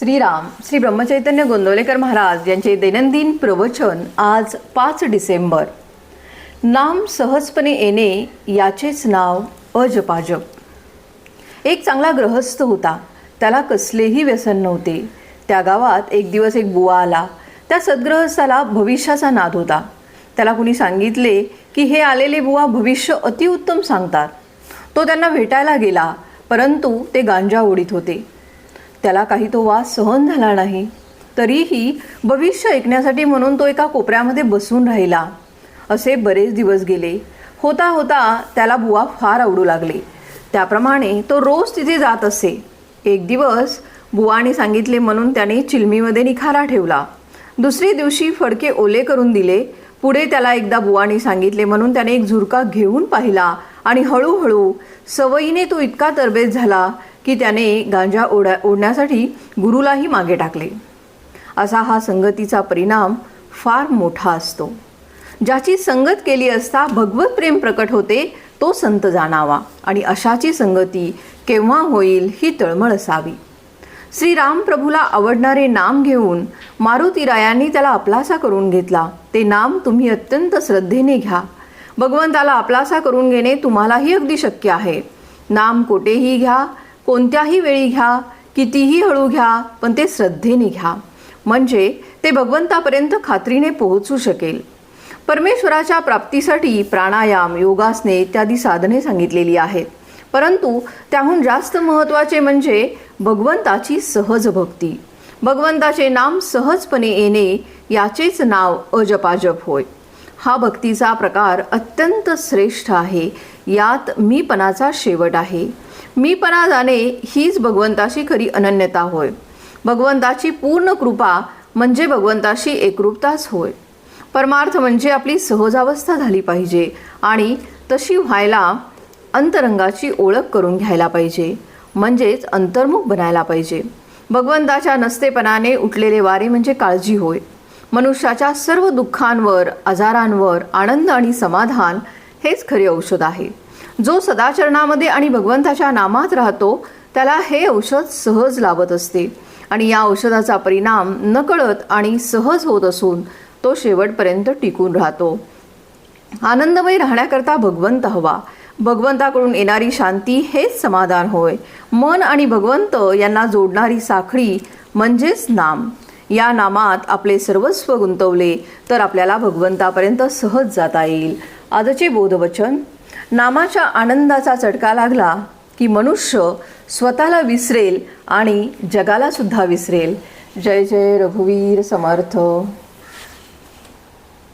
श्रीराम श्री ब्रह्मचैतन्य गोंदवलेकर महाराज यांचे दैनंदिन प्रवचन आज पाच डिसेंबर. नाम सहजपणे येणे याचेच नाव अजपाजप. एक चांगला ग्रहस्थ होता. त्याला कसलेही व्यसन नव्हते. त्या गावात एक दिवस एक बुवा आला. त्या सद्ग्रहस्थाला भविष्याचा नाद होता. त्याला कुणी सांगितले की हे आलेले बुवा भविष्य अतिउत्तम सांगतात. तो त्यांना भेटायला गेला परंतु ते गांजा ओढीत होते. त्याला काही तो वास सहन झाला नाही. तरीही भविष्य ऐकण्यासाठी म्हणून तो एका कोपऱ्यामध्ये बसून राहिला. असे बरेच दिवस गेले. होता होता त्याला बुवा फार आवडू लागले. त्याप्रमाणे तो रोज तिथे जात असे. एक दिवस बुवाने सांगितले म्हणून त्याने चिलमीमध्ये निखारा ठेवला. दुसरी दिवशी फडके ओले करून दिले. पुढे त्याला एकदा बुवाने सांगितले म्हणून त्याने एक झुरका घेऊन पाहिला आणि हळूहळू सवयीने तो इतका तरबेज झाला की त्याने गांजा ओढा ओढण्यासाठी गुरुलाही मागे टाकले. असा हा संगतीचा परिणाम फार मोठा असतो. ज्याची संगत केली असता भगवत प्रेम प्रकट होते तो संत जाणावा आणि अशाची संगती केव्हा होईल ही तळमळ असावी. श्रीराम प्रभूला आवडणारे नाम घेऊन मारुतीरायांनी त्याला आपलासा करून घेतला. ते नाम तुम्ही अत्यंत श्रद्धेने घ्या. भगवंताला आपलासा करून घेणे तुम्हालाही अगदी शक्य आहे. नाम कोठेही घ्या कोणत्याही वेळी घ्या कितीही हळू घ्या पण ते श्रद्धेने घ्या. म्हणजे ते भगवंतापर्यंत खात्रीने पोहोचू शकेल. परमेश्वराच्या प्राप्तीसाठी प्राणायाम योगासने इत्यादी साधने सांगितलेली आहेत. परंतु त्याहून जास्त महत्त्वाचे म्हणजे भगवंताची सहज भक्ती. भगवंताचे नाम सहजपणे येणे याचेच नाव अजपाजप होय. हा भक्तीचा प्रकार अत्यंत श्रेष्ठ आहे. यात मीपणाचा शेवट आहे. मीपणा जाणे हीच भगवंताशी खरी अनन्यता होय. भगवंताची पूर्ण कृपा म्हणजे भगवंताशी एकरूपताच होय. परमार्थ म्हणजे आपली सहजावस्था झाली पाहिजे आणि तशी व्हायला अंतरंगाची ओळख करून घ्यायला पाहिजे म्हणजेच अंतर्मुख बनायला पाहिजे. भगवंताच्या नसतेपणाने उठलेले वारे म्हणजे काळजी होय. मनुष्याच्या सर्व दुःखांवर आजारांवर आनंद आणि समाधान हेच खरे औषध आहे. जो सदाचरणामध्ये आणि भगवंताच्या नामात राहतो त्याला हे औषध सहज लाभत असते. आणि या औषधाचा परिणाम नकळत आणि सहज होत असून तो शेवटपर्यंत टिकून राहतो. आनंदमय राहण्याकरता भगवंत हवा. भगवंताकडून येणारी शांती हेच समाधान होय. मन आणि भगवंत यांना जोडणारी साखळी म्हणजेच नाम. या नामात आपले सर्वस्व गुंतवले तर आपल्याला भगवंतापर्यंत सहज जाता येईल. आजचे बोधवचन नामाच्या आनंदाचा चटका लागला की मनुष्य स्वतःला विसरेल आणि जगाला सुद्धा विसरेल. जय जय रघुवीर समर्थ.